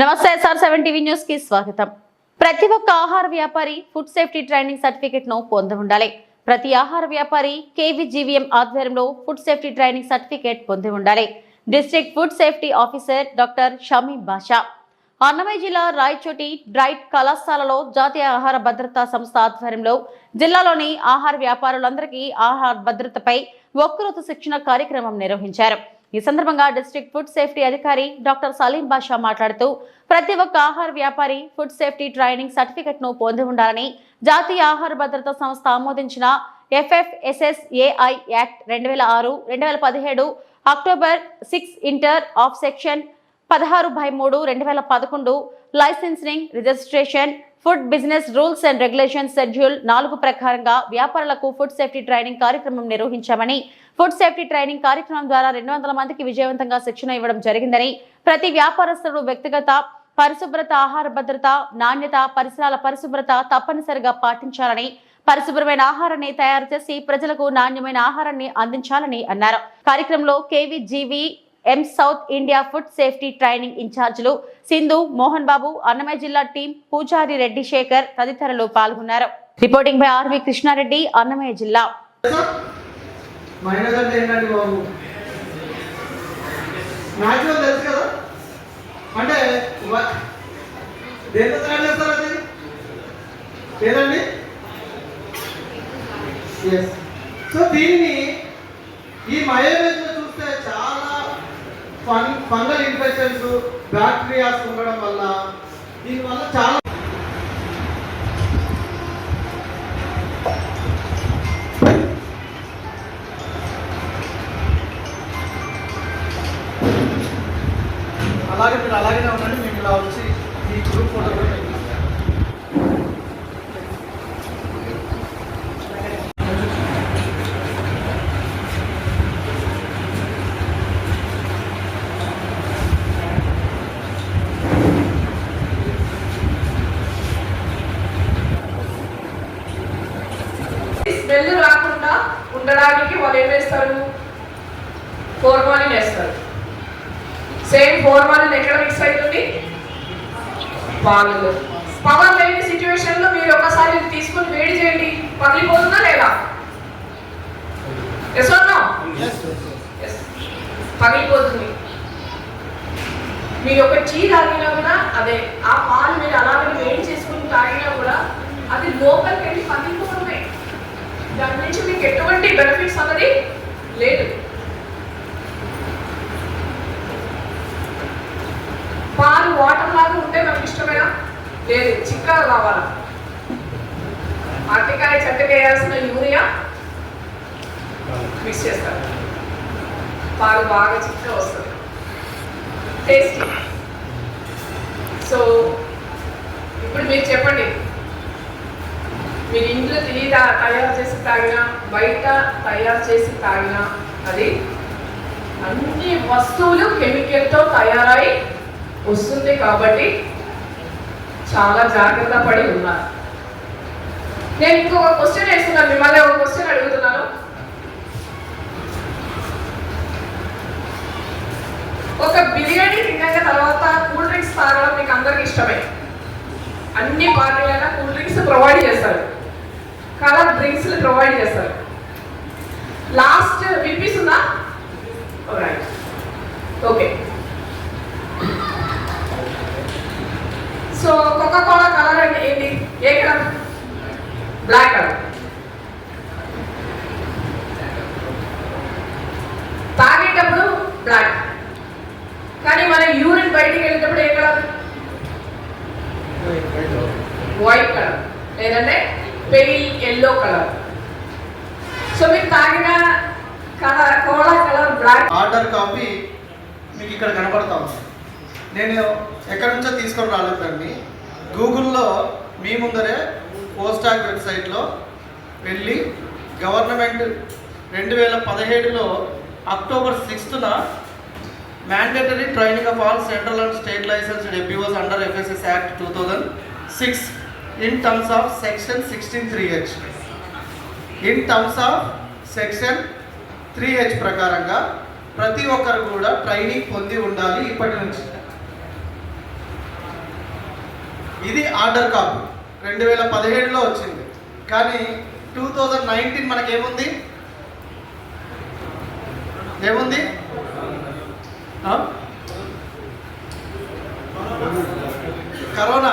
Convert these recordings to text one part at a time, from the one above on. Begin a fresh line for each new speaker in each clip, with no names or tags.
నమస్తే sir seven TV న్యూస్కి స్వాగతం. ప్రతి ఒక్క ఆహార వ్యాపారి ఫుడ్ సేఫ్టీ ట్రైనింగ్ సర్టిఫికెట్ను పొంది ఉండాలి. ప్రతి ఆహార వ్యాపారి కేవీజీవీఎం ఆధ్వర్యంలో ఫుడ్ సేఫ్టీ ట్రైనింగ్ సర్టిఫికేట్ పొంది ఉండాలి. District food safety officer doctor Shami Basha. Annamayya జిల్లా రాయచోటి డ్రైట్ కళాశాలలో జాతీయ ఆహార భద్రతా సంస్థ ఆధ్వర్యంలో జిల్లాలోని ఆహార వ్యాపారులందరికీ ఆహార భద్రతపై ఒక్కరోజు శిక్షణ కార్యక్రమం నిర్వహించారు. ఈ సందర్భంగా డిస్టిక్ ఫుడ్ సేఫ్టీ అధికారి డాక్టర్ సలీం బాషా మాట్లాడుతూ ప్రతి ఒక్క ఆహార వ్యాపారి ఫుడ్ సేఫ్టీ ట్రైనింగ్ సర్టిఫికెట్ను పొంది ఉండాలని జాతీయ ఆహార భద్రతా సంస్థ ఆమోదించిన ఎఫ్ఎఫ్ఎస్ఎస్ఏఐ యాక్ట్ రెండు వేల ఆరు రెండు వేల పదిహేడు October six inter of section పదహారు బై మూడు రెండు వేల పదకొండు licensing registration food business rules and regulation schedule నాలుగు ప్రకారంగా వ్యాపారులకు ఫుడ్ సేఫ్టీ ట్రైనింగ్ కార్యక్రమం నిర్వహించామని. ఫుడ్ సేఫ్టీ ట్రైనింగ్ కార్యక్రమం ద్వారా రెండు వందల మందికి విజయవంతంగా శిక్షణ ఇవ్వడం జరిగిందని. ప్రతి వ్యాపారస్తుడు వ్యక్తిగత పరిశుభ్రత ఆహార భద్రత నాణ్యత పరిసరాల పరిశుభ్రత తప్పనిసరిగా పాటించాలని పరిశుభ్రమైన ఆహారాన్ని తయారు చేసి ప్రజలకు నాణ్యమైన ఆహారాన్ని అందించాలని అన్నారు. కార్యక్రమంలో KVGV M south India food safety training ఇన్ఛార్జీలు సింధు మోహన్ బాబు అన్నమయ్య జిల్లా టీం పూజారి రెడ్డి శేఖర్ తదితరులు పాల్గొన్నారు. Reporting by RV Krishnareddy Annamayya జిల్లా.
మ్యాక్సిమం తెలుసు కదా? అంటే దేంతో తయారు చేస్తారు అది? ఎస్ సో ఈ mayonnaise fung fungal infections bacterias ఉండడం వల్ల దీనివల్ల చాలా అలాగే మీరు అలాగే ఉన్నారు మీకు ఇలా వచ్చి ఈ గ్రూప్ ఫోటో కూడా మీకు
స్మెల్ రాకుండా ఉండడానికి వాళ్ళు ఏం వేస్తారు ఫోర్మాలిన్ వేస్తారు. సేమ్ ఫోర్మాలిన్ ఎక్కడ మిక్స్ అవుతుంది? పాలలో పవర్ లేని సిచ్యువేషన్లో మీరు ఒకసారి తీసుకొని వేడి చేయండి. పగిలిపోతుందా లేదా? పగిలిపోతుంది. మీరు ఒక టీ తాగినా కూడా అదే ఆ పాలు మీరు అలాగే వేడి చేసుకుని తాగినా కూడా అది లోపలికి వెళ్ళి పగిలిపోవడమే దాని నుంచి మీకు ఎటువంటి బెనిఫిట్స్ అన్నది లేదు. పాలు వాటర్ లాగా ఉంటే మనకి ఇష్టమేనా? లేదు. చిక్కగా కావాలా? అరటికాయ చెట్టుకు వేయాల్సిన యూరియా మిక్స్ చేస్తారు. పాలు బాగా చిక్కగా వస్తుంది. టేస్టీ సో ఇప్పుడు మీరు చెప్పండి. మీరు ఇంట్లో తిరిగి తయారు చేసి తాగినా బయట తయారు చేసి తాగినా అది అన్ని వస్తువులు కెమికల్తో తయారై వస్తుంది కాబట్టి చాలా జాగ్రత్త పడి ఉన్నారు. నేను ఇంకొక క్వశ్చన్ వేస్తున్నాను మిమ్మల్ని ఒక క్వశ్చన్ అడుగుతున్నాను. ఒక బిర్యానీ తిన్నాక తర్వాత కూల్ డ్రింక్స్ తాగడం మీకు అందరికి ఇష్టమే. అన్ని పార్టీలైనా కూల్ డ్రింక్స్ ప్రొవైడ్ చేస్తారు. కలర్ డ్రింక్స్ ప్రొవైడ్ చేస్తారు. లాస్ట్ వినిపిస్తుందా right okay so coca cola colour అంటే ఏంటి? ఏ కలర్ బ్లాక్ కలర్ తాగేటప్పుడు బ్లాక్ కానీ మన యూరిన్ బయటికి వెళ్ళేటప్పుడు ఏ కలర్ వైట్ కలర్ లేదంటే పెయిల్ ఎల్లో కలర్ సో మీరు తాగిన colour cola colour black
order copy మీకు ఇక్కడ కనపడతా ఉంది. నేను ఎక్కడి నుంచో తీసుకొని రాలేదండి గూగుల్లో మీ ముందరే పోస్టాక్ వెబ్సైట్లో వెళ్ళి గవర్నమెంట్ రెండు వేల పదిహేడులో October సిక్స్త్న mandatory training of all central and state licensed FBOs under FSS act two thousand six in terms of section sixteen three H in terms of section three H ప్రకారంగా ప్రతి ఒక్కరు కూడా ట్రైనింగ్ పొంది ఉండాలి ఇప్పటి నుంచి. ఇది ఆర్డర్ కాపీ రెండు వేల పదిహేడులో వచ్చింది. కానీ టూ థౌజండ్ నైన్టీన్ మనకి ఏముంది? ఏముంది కరోనా.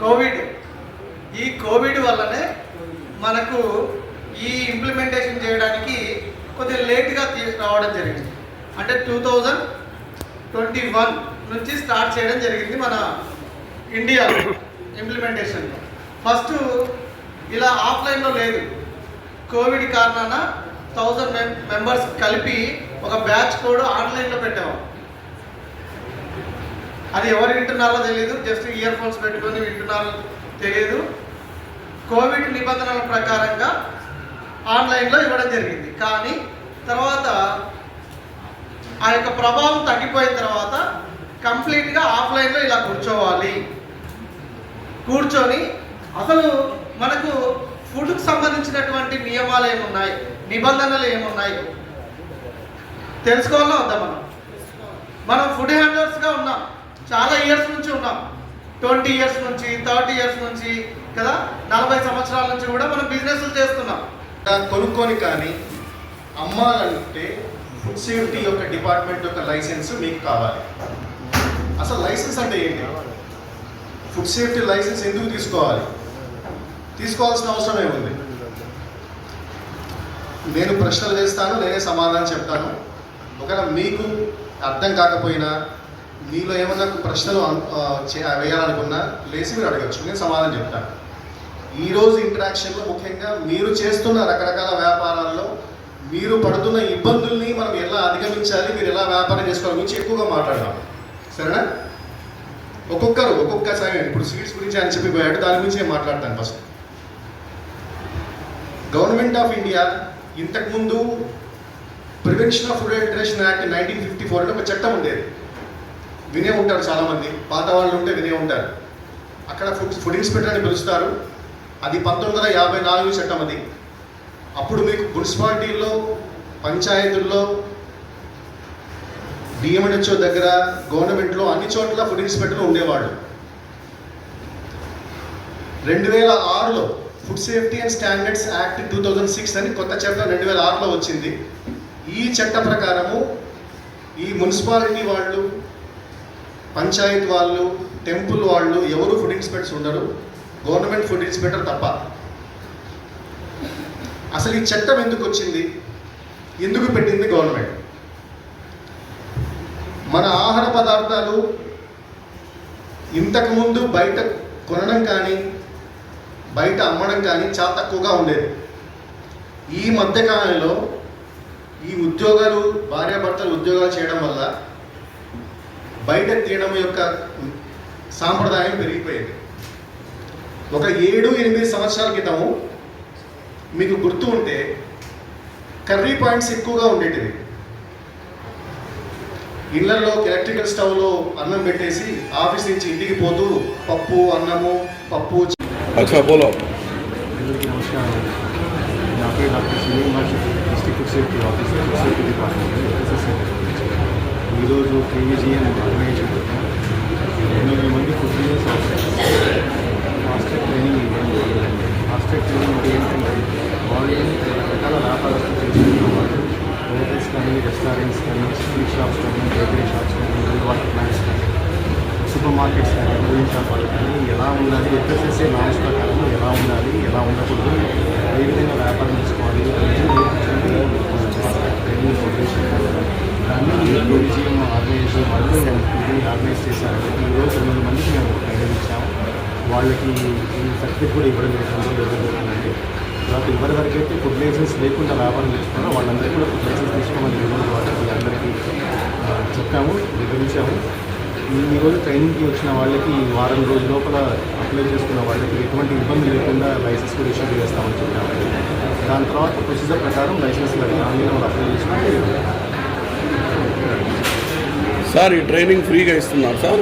కోవిడ్. ఈ కోవిడ్ వల్లనే మనకు ఈ ఇంప్లిమెంటేషన్ చేయడానికి కొద్దిగా లేట్గా తీసుకురావడం రావడం జరిగింది. అంటే టూ థౌజండ్ ట్వంటీ వన్ నుంచి స్టార్ట్ చేయడం జరిగింది మన ఇండియాలో ఇంప్లిమెంటేషన్ ఫస్ట్ ఇలా ఆఫ్లైన్లో లేదు. కోవిడ్ కారణాన థౌజండ్ మెం మెంబర్స్ కలిపి ఒక బ్యాచ్ కోడ్ ఆన్లైన్లో పెట్టాము అది ఎవరు వింటున్నారో తెలియదు జస్ట్ ఇయర్ ఫోన్స్ పెట్టుకొని వింటున్నారో తెలియదు కోవిడ్ నిబంధనల ప్రకారంగా ఆన్లైన్లో ఇవ్వడం జరిగింది. కానీ తర్వాత ఆ యొక్క ప్రభావం తగ్గిపోయిన తర్వాత కంప్లీట్గా ఆఫ్లైన్లో ఇలా కూర్చోవాలి. కూర్చొని అసలు మనకు ఫుడ్కి సంబంధించినటువంటి నియమాలు ఏమున్నాయి? నిబంధనలు ఏమున్నాయి? తెలుసుకోవాలో వద్దా మనం? మనం ఫుడ్ హ్యాండర్స్గా ఉన్నాం. చాలా ఇయర్స్ నుంచి ఉన్నాం. ట్వంటీ ఇయర్స్ నుంచి థర్టీ ఇయర్స్ నుంచి కదా? నలభై సంవత్సరాల నుంచి కూడా మనం బిజినెస్లు చేస్తున్నాం.
కొనుక్కొని కానీ అమ్మాలంటే ఫుడ్ సేఫ్టీ యొక్క డిపార్ట్మెంట్ యొక్క లైసెన్స్ మీకు కావాలి. అసలు లైసెన్స్ అంటే ఏంటి? ఫుడ్ సేఫ్టీ లైసెన్స్ ఎందుకు తీసుకోవాలి? తీసుకోవాల్సిన అవసరం ఏముంది నేను ప్రశ్నలు చేస్తాను నేనే సమాధానం చెప్తాను. ఒకవేళ మీకు అర్థం కాకపోయినా మీలో ఏమన్నా ప్రశ్నలు వేయాలనుకున్నా లేచి మీరు అడగచ్చు. నేను సమాధానం చెప్తాను ఈరోజు ఇంటరాక్షన్లో ముఖ్యంగా మీరు చేస్తున్న రకరకాల వ్యాపారాల్లో మీరు పడుతున్న ఇబ్బందుల్ని మనం ఎలా అధిగమించాలి మీరు ఎలా వ్యాపారం చేసుకోవాలి గురించి ఎక్కువగా మాట్లాడదాం. సరేనా? ఒక్కొక్కరు ఒక్కొక్క సెకండ్ ఇప్పుడు స్వీట్స్ గురించి ఆయన చెప్పిపోయాడు దాని గురించి నేను మాట్లాడతాను ఫస్ట్ గవర్నమెంట్ ఆఫ్ ఇండియా ఇంతకుముందు prevention of food administration act nineteen fifty four అంటే ఒక చట్టం ఉండేది. వినే ఉంటారు చాలామంది. పాత వాళ్ళు ఉంటే వినే ఉంటారు. అక్కడ ఫుడ్ ఫుడ్ ఇన్స్పెక్టర్ అని పిలుస్తారు. అది పంతొమ్మిది వందల యాభై నాలుగు చట్టం అది. అప్పుడు మీకు మున్సిపాలిటీల్లో పంచాయతీల్లో డిఎంహెచ్ఓ దగ్గర గవర్నమెంట్లో అన్ని చోట్ల ఫుడ్ ఇన్స్పెక్టర్ ఉండేవాడు రెండు వేల ఆరులో food safety and standards act two thousand six అని కొత్త చట్టం రెండు వేల ఆరులో వచ్చింది. ఈ చట్ట ప్రకారము ఈ మున్సిపాలిటీ వాళ్ళు పంచాయత్ వాళ్ళు టెంపుల్ వాళ్ళు ఎవరు ఫుడ్ ఇన్స్పెక్టర్స్ ఉండరు. గవర్నమెంట్ ఫుడ్ ఇన్స్పెక్టర్ తప్ప. అసలు ఈ చట్టం ఎందుకు వచ్చింది? ఎందుకు పెట్టింది గవర్నమెంట్ మన ఆహార పదార్థాలు ఇంతకుముందు బయట కొనడం కానీ బయట అమ్మడం కానీ చాలా తక్కువగా ఉండేది. ఈ మధ్యకాలంలో ఈ ఉద్యోగాలు భార్యాభర్తలు ఉద్యోగాలు చేయడం వల్ల బయట తినడం యొక్క సాంప్రదాయం పెరిగిపోయింది. ఒక ఏడు ఎనిమిది సంవత్సరాల క్రితము మీకు గుర్తు ఉంటే కర్రీ పాయింట్స్ ఎక్కువగా ఉండేటివి. ఇళ్ళలో ఎలక్ట్రికల్ స్టవ్లో అన్నం పెట్టేసి ఆఫీస్ నుంచి ఇంటికి పోతూ పప్పు అన్నము పప్పు
నమస్కారం. నా పేరు doctor Sunil district safety officer safety department. ఈరోజు కేవీజీఎం ఆర్గనైజేషన్ రెండు వందల మంది ఫుడ్ బిజినెస్ మాస్టర్ ట్రైనింగ్ ఇవ్వడం జరిగింది. మాస్టర్ ట్రైనింగ్ అంటే ఏంటంటే వాళ్ళు రకరకాల వ్యాపారాలు చేసుకున్న వాళ్ళు హోటల్స్ కానీ రెస్టారెంట్స్ కానీ స్వీట్ షాప్స్ కానీ బేకరీ షాప్స్ కానీ వాటర్ ప్లాంట్స్ కానీ సూపర్ మార్కెట్స్ కానీ గ్రోయింగ్ షాప్ వాళ్ళు కానీ ఎలా ఉండాలి ఎఫ్ఎస్ఎస్ఏ నామ్స్ ప్రకారం ఎలా ఉండాలి ఎలా ఉండకూడదు ఏ విధంగా టూరిజం ఆర్గనైజేషన్ వాళ్ళు ఇది ఆర్గనైజ్ చేశారు. ఈరోజు రెండు వందల మందికి మేము ట్రైనింగ్ ఇచ్చాము వాళ్ళకి ఈ సర్టిఫికేట్ కూడా ఇవ్వడం జరుగుతుంది జరుగుతుందండి తర్వాత ఇప్పటి వరకు అయితే ఫుడ్ లైసెన్స్ లేకుండా వ్యాపారం చేసుకున్నారో వాళ్ళందరికీ కూడా ఫుడ్ లైసెన్స్ తీసుకోమని ఈరోజు ద్వారా వాళ్ళందరికీ చెప్పాము వివరించాము. ఈ ఈ రోజు ట్రైనింగ్కి వచ్చిన వాళ్ళకి ఈ వారం రోజు లోపల అప్లై చేసుకున్న వాళ్ళకి ఎటువంటి ఇబ్బంది లేకుండా లైసెన్స్ కూడా ఇష్యూ చేస్తామని చెప్పాము. దాని తర్వాత ప్రొసీజర్ ప్రకారం లైసెన్స్ కానీ ఆన్లైన్లో అప్లై చేసుకుంటే
సార్ ఈ ట్రైనింగ్ ఫ్రీగా ఇస్తున్నారు సార్.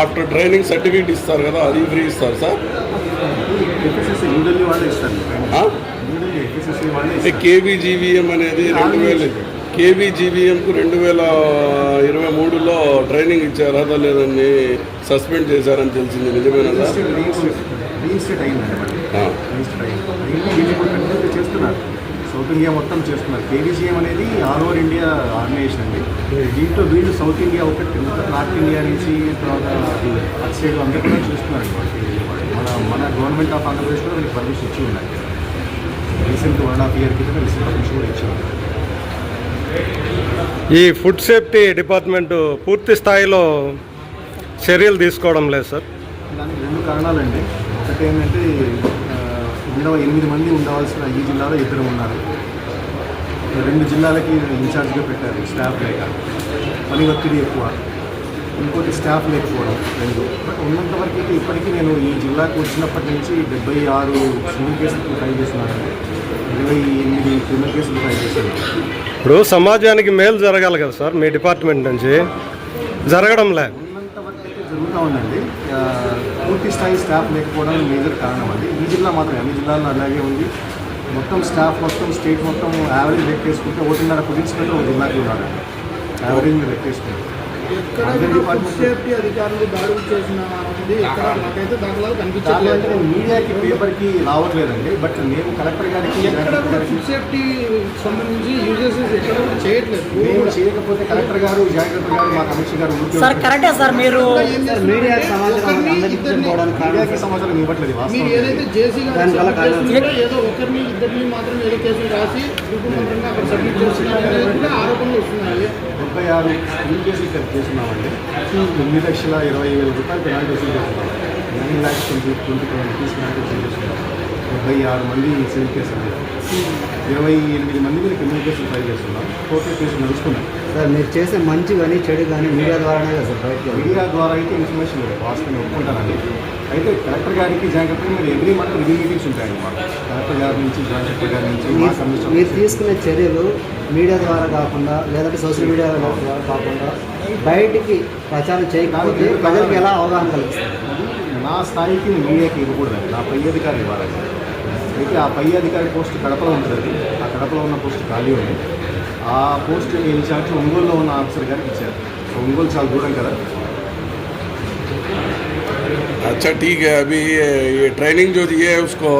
ఆఫ్టర్ ట్రైనింగ్ సర్టిఫికేట్ ఇస్తారు కదా అది ఫ్రీ ఇస్తారు సార్. కేబీజీవీఎం అనేది రెండు వేలు. కేవీజీవీఎంకు రెండు వేల ఇరవై మూడులో ట్రైనింగ్ ఇచ్చే అర్హత లేదని సస్పెండ్ చేశారని తెలిసింది. నిజమేనా
ఇండియా మొత్తం చేస్తున్నారు. కేవీసీఎం అనేది ఆల్ ఓవర్ ఇండియా ఆర్గనైజేషన్ అండి. దీంట్లో వీళ్ళు సౌత్ ఇండియా ఒకటి నార్త్ ఇండియా నుంచి తర్వాత అటు సైడ్ అందరూ కూడా చూస్తున్నారు మన మన గవర్నమెంట్ ఆఫ్ ఆంధ్రప్రదేశ్ కూడా వీళ్ళకి పర్మిషన్ ఇచ్చి ఉన్నాయి recent one and half year క్రితం రీసెంట్ పర్మిషన్ కూడా ఇచ్చారు.
ఈ ఫుడ్ సేఫ్టీ డిపార్ట్మెంట్ పూర్తి స్థాయిలో చర్యలు తీసుకోవడం లేదు సార్
దానికి రెండు కారణాలండి. ఒకటి ఏంటంటే ఉండవ ఎనిమిది మంది ఉండవలసిన ఈ జిల్లాలో ఇద్దరు ఉన్నారు. రెండు జిల్లాలకి ఇన్ఛార్జ్గా పెట్టారు స్టాఫ్ లేక. పని ఒత్తిడి ఎక్కువ. ఇంకోటి స్టాఫ్ లేకపోవడం రెండు. బట్ ఉన్నంత వరకు అయితే ఇప్పటికీ నేను ఈ జిల్లాకు వచ్చినప్పటి నుంచి డెబ్బై ఆరు సివిల్ కేసులు ఫైల్ చేస్తున్నాను. ఇరవై ఎనిమిది క్రిమినల్ కేసులు ఫైల్ చేశాను
ఇప్పుడు సమాజానికి మేలు జరగాలి కదా సార్ మీ డిపార్ట్మెంట్ నుంచి. జరగడం లే
ఉన్నంత వరకు అయితే జరుగుతూ ఉందండి. పూర్తి స్థాయి స్టాఫ్ లేకపోవడం మేజర్ కారణం అండి. ఈ జిల్లా మాత్రం అన్ని జిల్లాల్లో అలాగే ఉంది. మొత్తం స్టాఫ్ మొత్తం స్టేట్ మొత్తం యావరేజ్ లెక్కేసుకుంటే ఒకటిన్నర ఫుడ్ కంటే ఒక జిల్లాకి ఉన్నాడు యావరేజ్ లెక్కేసుకుంటే.
ఎక్కడ ఫుడ్
డిపార్ట్మెంట్
సేఫ్టీ అధికారులు దాడులు చేసిన ఎక్కడ నాకైతే దాఖలాలు
అంటే మీడియాకి పేపర్కి రావట్లేదండి బట్ మేము కలెక్టర్ గారికి
ఎక్కడ కూడా ఫుడ్ సేఫ్టీ సంబంధించి యూజెస్ ఎక్కడ కూడా చేయట్లేదు.
మేము చేయకపోతే కలెక్టర్ గారు జాగ్రత్త గారు మా కమిషనర్ గారు
సార్ కరెక్టే సార్ మీరు
మీడియాకి సమాచారం
ఇవ్వట్లేదు.
మీరు ఏదైతే జేసీ గారు ఏదో ఒకరిని ఇద్దరిని మాత్రం ఏదో కేసులు రాసి అక్కడ సబ్మిట్ చేస్తున్నారు ఆరోపణలు వస్తున్నాయి.
డెబ్బై ఆరు కేసులు చేస్తున్నామండి. తొమ్మిది లక్షల ఇరవై వేల రూపాయలు పెనాల్టీ వసూలు చేస్తున్నాం. Nine lakhs twenty twenty five rupees penalty వసూలు చేస్తున్నాం. డెబ్బై ఆరు మంది సివిల్ కేసులు ఇరవై ఎనిమిది మంది మీద క్రిమినల్ కేసులు ఫైల్ చేస్తున్నాం. కోర్టు కేసులు నడుస్తున్నాయి
సార్ మీరు చేసే మంచి కానీ చెడు కానీ మీడియా ద్వారానే కదా సార్ బయటకు
మీడియా ద్వారా అయితే ఇన్ఫర్మేషన్ లేదు. వాస్తవం ఒప్పుకుంటానండి. అయితే కలెక్టర్ గారికి జాగ్రత్తగా మీరు ఎవ్రీ మంత్ రివ్యూ మీటింగ్స్ ఉంటాయండి మాకు. కలెక్టర్ గారి నుంచి జాయింట్ కలెక్టర్ గారి నుంచి
మీరు తీసుకునే చర్యలు మీడియా ద్వారా కాకుండా లేదంటే సోషల్ మీడియా ద్వారా కాకుండా బయటికి ప్రచారం చేయకపోతే ప్రజలకు ఎలా అవగాహన కలిగిస్తారు
నా స్థాయికి మీడియాకి ఇవ్వకూడదండి. నా పై అధికారి ఇవ్వాలండి. అయితే ఆ పై అధికారి పోస్ట్ కడపలో ఉంటుంది ఆ కడపలో ఉన్న పోస్ట్ ఖాళీ ఉంది ఆ పోస్ట్ ఇన్ఛార్జ్ ఒంగోలులో ఉన్న ఆఫీసర్ గారికి ఇచ్చారు సో ఒంగోలు చాలా దూరం కదా
अच्छा ठीक है अभी ये, ये ट्रेनिंग जो दी है उसको